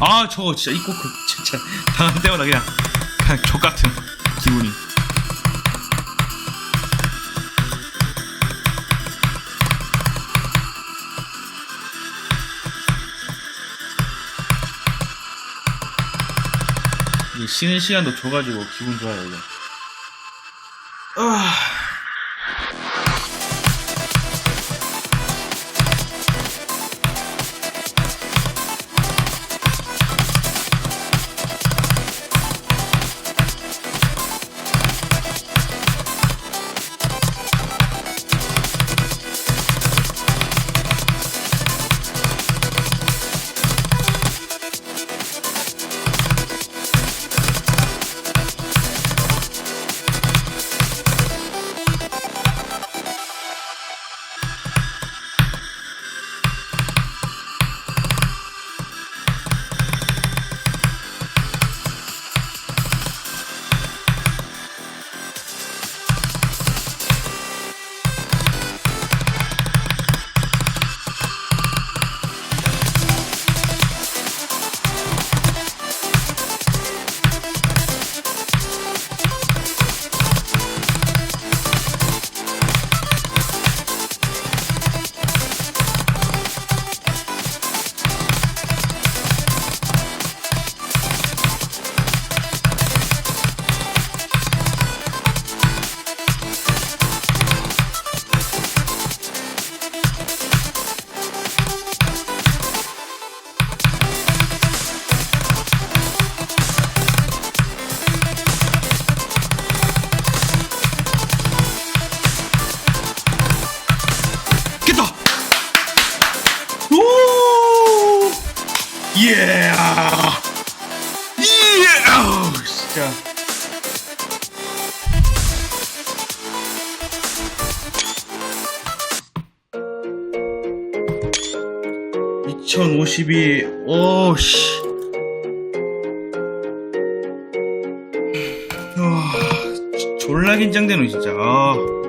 아 저거 진짜 이코크 진짜. 당할 때마다 그냥 그냥 족같은 기분이. 쉬는 시간도 줘가지고 기분 좋아요 이거. 아... 깼다! 오! 예! 예! 진짜. (2052) 오씨 와 졸라 긴장되노 진짜 아.